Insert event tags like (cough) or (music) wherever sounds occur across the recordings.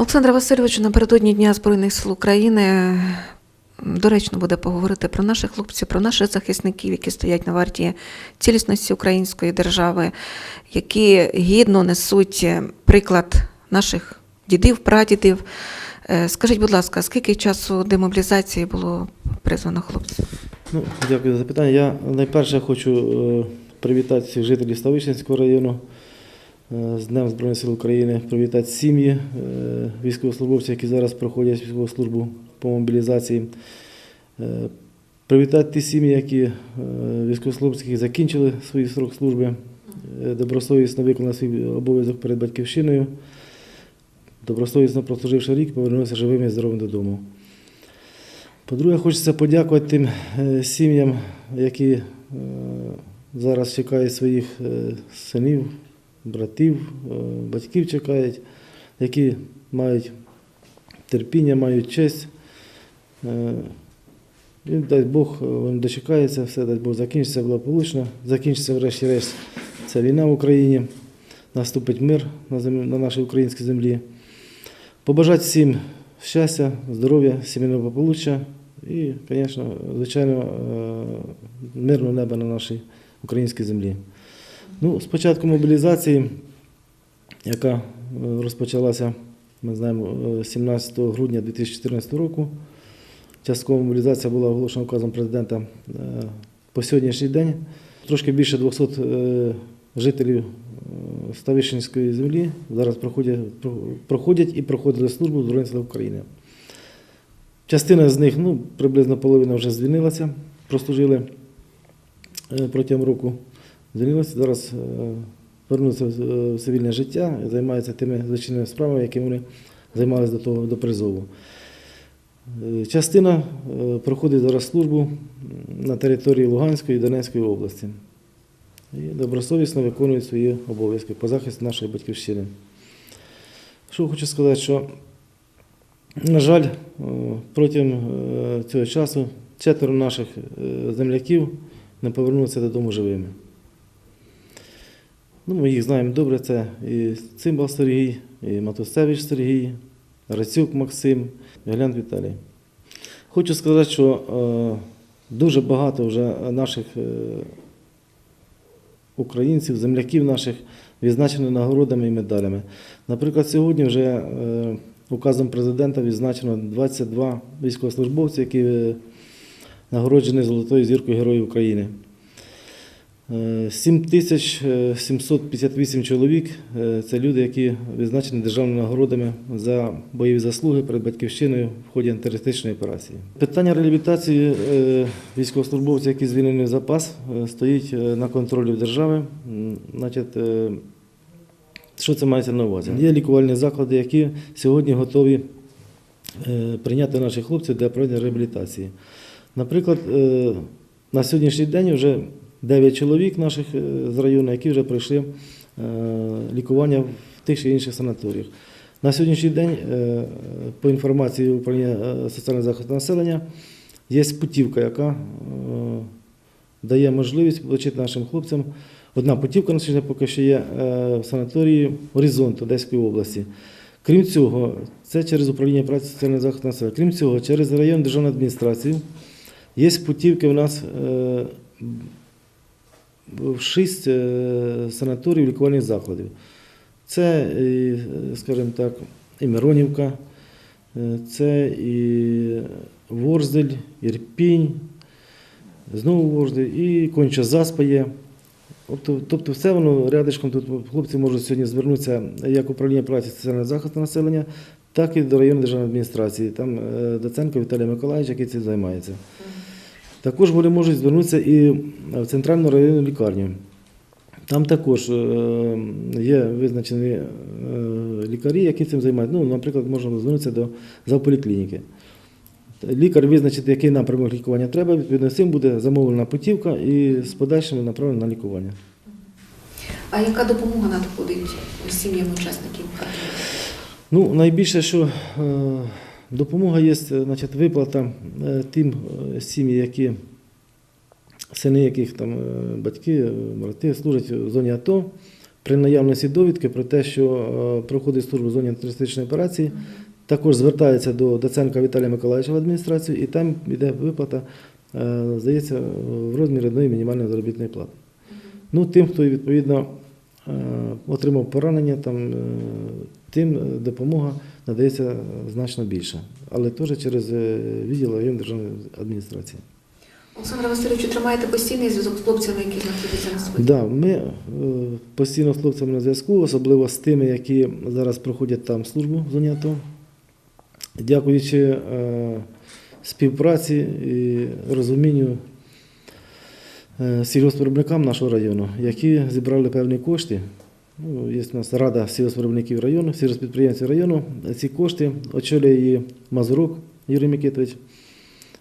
Олександра Васильовичу, напередодні Дня Збройних сил України доречно буде поговорити про наших хлопців, про наших захисників, які стоять на варті цілісності української держави, які гідно несуть приклад наших дідів, прадідів. Е, Скажіть, будь ласка, скільки часу демобілізації було призвано хлопців? Ну, дякую за запитання. Я найперше хочу е, привітати всіх жителів Ставищенського району з Днем Збройних сил України, привітати сім'ї е, військовослужбовців, які зараз проходять військову службу по мобілізації. Е, Привітати ті сім'ї, які е, військовослужбовці, які закінчили свій срок служби, е, добросовісно виконали свій обов'язок перед батьківщиною, добросовісно прослуживши рік, повернулися живими і здоровими додому. По-друге, хочеться подякувати тим е, сім'ям, які е, зараз чекають своїх е, синів, братів, е, батьків чекають, які мають терпіння, мають честь. Е, І дай Бог е, вам дочекається, все дай Бог закінчиться благополучно. Закінчиться врешті-решт ця війна в Україні, наступить мир на, землі, на нашій українській землі. Побажати всім щастя, здоров'я, сімейного благополуччя і, звісно, звичайно, мирного неба на нашій українській землі. Ну, з початку мобілізації, яка е, розпочалася, ми знаємо, е, 17 грудня 2014 року, часткова мобілізація була оголошена указом президента е, по сьогоднішній день. Трошки більше 200 е, жителів е, Ставищенської землі зараз проходять, проходять і проходили службу Збройних силах України. Частина з них, ну, приблизно половина вже звільнилася, прослужили е, протягом року. Звільнилися, зараз е, повернуться в е, цивільне життя і займаються тими звичайними справами, якими вони займалися до того до призову. Е, Частина е, проходить зараз службу на території Луганської і Донецької області і добросовісно виконують свої обов'язки по захисту нашої батьківщини. Що хочу сказати, що, на жаль, е, протягом е, цього часу четверо наших е, земляків не повернулися додому живими. Ну, ми їх знаємо добре, це і Цимбал Сергій, і Матусевич Сергій, Рацюк Максим, Глян Віталій. Хочу сказати, що е, дуже багато вже наших е, українців, земляків наших відзначені нагородами і медалями. Наприклад, сьогодні вже е, указом президента відзначено 22 військовослужбовці, які нагороджені Золотою зіркою Героїв України. Е, 7758 чоловік е, це люди, які відзначені державними нагородами за бойові заслуги перед батьківщиною в ході антитерористичної операції. Питання реабілітації е, військовослужбовців, які звільнені в запас, е, стоїть е, на контролі держави. Значить, е, що це мається на увазі? Є лікувальні заклади, які сьогодні готові е, прийняти наших хлопців для проведення реабілітації. Наприклад, е, на сьогоднішній день вже 9 чоловік наших е, з району, які вже пройшли е, лікування в тих чи інших санаторіях. На сьогоднішній день, е, по інформації управління соціального захисту населення, є путівка, яка дає можливість отримати нашим хлопцям. Одна путівка на сьогодні поки що є в санаторії Горизонт Одеської області. Крім цього, це через управління праці соціального захисту населення. Крім цього, через район державної адміністрації є путівки у нас в шість е, санаторіїв лікувальних закладів. Це, скажімо так, і Миронівка, е, це і Ворзель, Ірпінь, знову Ворзель, і Конча Заспа є. Тобто, тобто все воно рядишком тут хлопці можуть сьогодні звернутися як управління праці соціального захисту населення, так і до районної державної адміністрації. Там е, Доценко Віталій Миколаївич, який цим займається. Також вони можуть звернутися і в центральну районну лікарню. Там також е, є визначені е, лікарі, які цим займаються. Ну, наприклад, можна звернутися до завполіклініки. Лікар визначить, який напрямок лікування треба, відповідно з цим буде замовлена путівка і з подальшим направлена на лікування. А яка допомога надходить сім'ям учасників? Ну, найбільше, що е, допомога є, е, значить, виплата е, тим е, сім'ї, які сини яких там батьки, брати служать в зоні АТО, при наявності довідки про те, що проходить службу в зоні антитерористичної операції, також звертається до Доценка Віталія Миколаївича в адміністрацію, і там йде виплата, здається, в розмірі одної мінімальної заробітної плати. Ну, тим, хто відповідно отримав поранення, там, тим е, допомога надається значно більше, але теж через е, відділ районної державної адміністрації. Олександр Васильович, тримаєте постійний зв'язок з хлопцями, які знаходяться на сході? Да, ми е, постійно з хлопцями на зв'язку, особливо з тими, які зараз проходять там службу в зоні АТО. Дякуючи е, співпраці і розумінню е, сільгоспвиробникам нашого району, які зібрали певні кошти. Ну, є у нас рада сільгоспвиробників району, сільгоспідприємців району. Ці кошти очолює її Мазурук Юрій Микитович.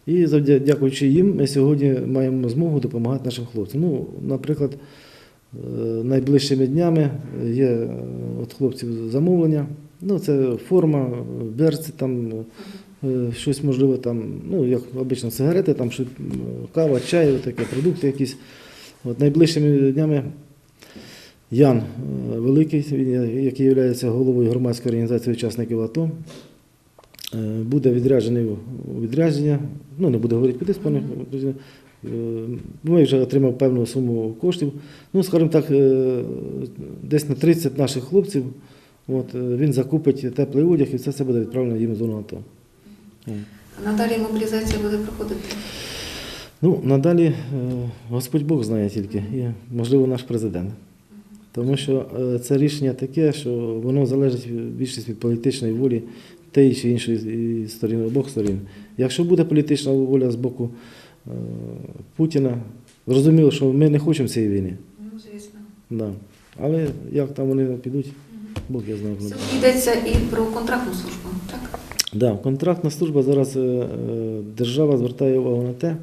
І дякуючи їм, ми сьогодні маємо змогу допомагати нашим хлопцям. Ну, наприклад, е, найближчими днями є е, від хлопців замовлення. Ну, це форма, берці, там е, щось можливо там, ну, як обично, сигарети, там кава, чай, таке, продукти якісь. От найближчими днями Ян е, Великий, який є головою громадської організації учасників АТО. Е, Буде відряджений у відрядження, ну не буде говорити куди, пане. Е, Ми вже отримав певну суму коштів. Ну, скажімо так, е, десь на 30 наших хлопців. От, е, він закупить теплий одяг і все це буде відправлено їм в зону АТО. Надалі мобілізація буде проходити. Ну, надалі е, Господь Бог знає тільки, і, можливо, наш президент. Тому що е, це рішення таке, що воно залежить від- більшість від політичної волі тієї чи іншої і сторін, обох сторін. Якщо буде політична воля з боку е, Путіна, зрозуміло, що ми не хочемо цієї війни. Ну, звісно. Да. Але як там вони підуть, Бог я знаю. Йдеться і про контрактну службу, так? Да, контрактна служба зараз е, держава звертає увагу на те,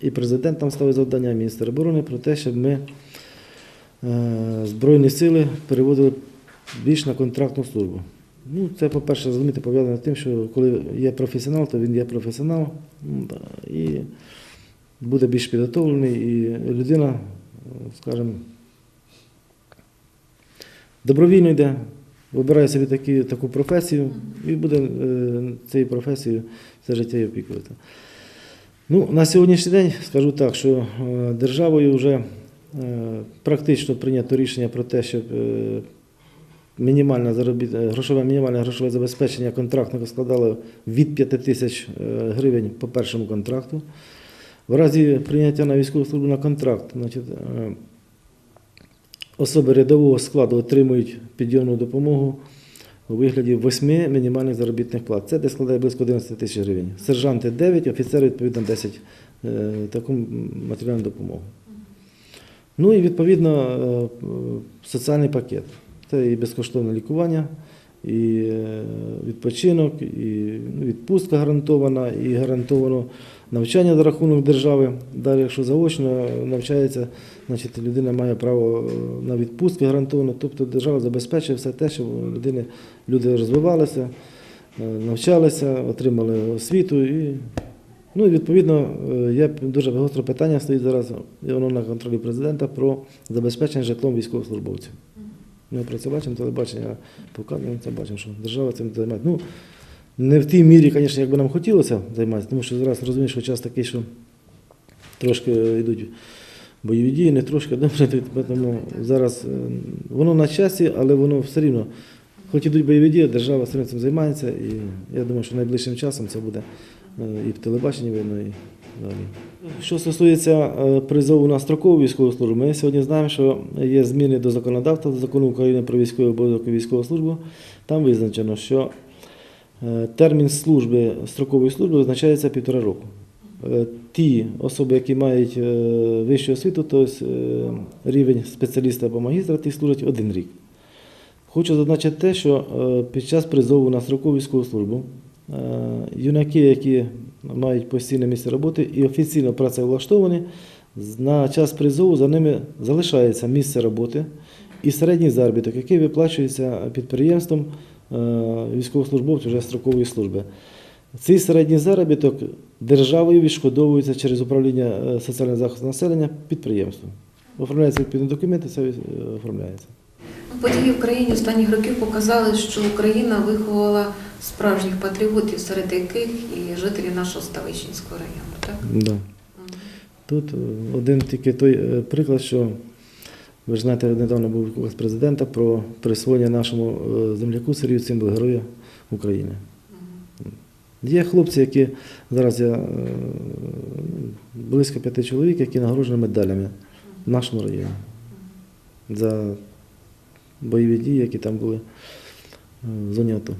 і президент там ставить завдання міністра оборони про те, щоб ми Збройні сили переводили більш на контрактну службу. Ну, це, по-перше, розумієте, пов'язано з тим, що коли є професіонал, то він є професіонал ну, і буде більш підготовлений, і людина, е, скажімо, добровільно йде, вибирає собі такі, таку професію і буде е, цією професією все життя опікувати. Ну, на сьогоднішній день скажу так, що е, державою вже е, практично прийнято рішення про те, щоб е, мінімальне заробіт... е, грошове, мінімальне грошове забезпечення контрактника складало від 5 тисяч е, гривень по першому контракту. В разі прийняття на військову службу на контракт, значить, е, особи рядового складу отримують підйомну допомогу у вигляді 8 мінімальних заробітних плат. Це десь складає близько 11 тисяч гривень. Сержанти 9, офіцери відповідно 10 е, таку матеріальну допомогу. Ну і відповідно е, соціальний пакет. Це і безкоштовне лікування, і е, відпочинок, і ну, відпустка гарантована, і гарантовано навчання за рахунок держави. Далі, якщо заочно навчається, значить людина має право е, на відпустки гарантовано. Тобто держава забезпечує все те, щоб людини люди розвивалися, навчалися, отримали освіту. І, ну, і відповідно, е, є дуже гостре питання стоїть зараз, і воно на контролі президента про забезпечення житлом військовослужбовців. Ми про це бачимо, телебачення показуємо, це бачимо, що держава цим займається. Ну, не в тій мірі, звісно, як би нам хотілося займатися, тому що зараз розумієш, що час такий, що трошки йдуть бойові дії, не трошки (laughs) добре, тому зараз е, воно на часі, але воно все рівно, хоч ідуть бойові дії, держава все рівно цим займається, і я думаю, що найближчим часом це буде е, і в телебаченні видно, і далі. Що стосується е, призову на строкову військову службу, ми сьогодні знаємо, що є зміни до законодавства, до закону України про військовий обов'язок і військову службу. Там визначено, що е, термін служби строкової служби визначається півтора року. Е, Ті особи, які мають е, вищу освіту, тобто е, рівень спеціаліста або магістра, ті служать один рік. Хочу зазначити те, що е, під час призову на строкову військову службу е, юнаки, які мають постійне місце роботи і офіційно працевлаштовані, на час призову за ними залишається місце роботи і середній заробіток, який виплачується підприємством е, військовослужбовців вже строкової служби. Цей середній заробіток державою відшкодовується через управління е, соціального захисту населення підприємством. Оформляються відповідні документи, це е, оформляється. події в країні останніх років показали, що Україна виховала справжніх патріотів, серед яких і жителі нашого Ставищенського району. Так? Да. Тут е, один тільки той е, приклад, що ви ж знаєте, недавно був указ президента про присвоєння нашому е, земляку Сергію Цимбал Героя України. Є хлопці, які зараз я близько п'яти чоловік, які нагороджені медалями в нашому районі за бойові дії, які там були в зоні АТО.